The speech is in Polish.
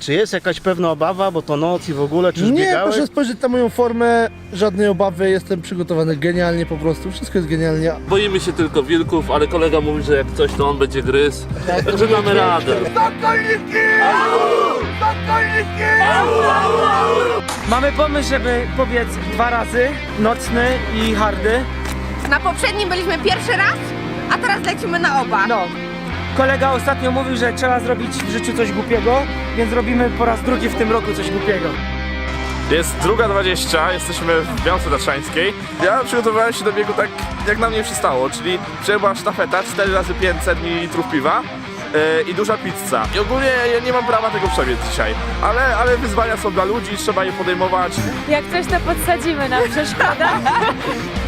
Czy jest jakaś pewna obawa, bo to noc i w ogóle, czy już Nie, biegałeś? proszę spojrzeć na moją formę, żadnej obawy, jestem przygotowany genialnie po prostu, wszystko jest genialnie. Boimy się tylko wilków, ale kolega mówi, że jak coś, to on będzie gryzł. Także damy radę. Mamy pomysł, żeby pobiec dwa razy, nocny i hardy. Na poprzednim byliśmy pierwszy raz, a teraz lecimy na oba. No, kolega ostatnio mówił, że trzeba zrobić w życiu coś głupiego, więc robimy po raz drugi w tym roku coś głupiego. Jest druga 20, jesteśmy w Białce Tatrzańskiej. Ja przygotowałem się do biegu tak, jak na mnie przystało, czyli przejęła sztafeta, 4 razy 500 ml piwa yy, i duża pizza. I ogólnie ja nie mam prawa tego przebiec dzisiaj, ale, ale wyzwania są dla ludzi, trzeba je podejmować. Jak coś to podsadzimy na przeszkodę.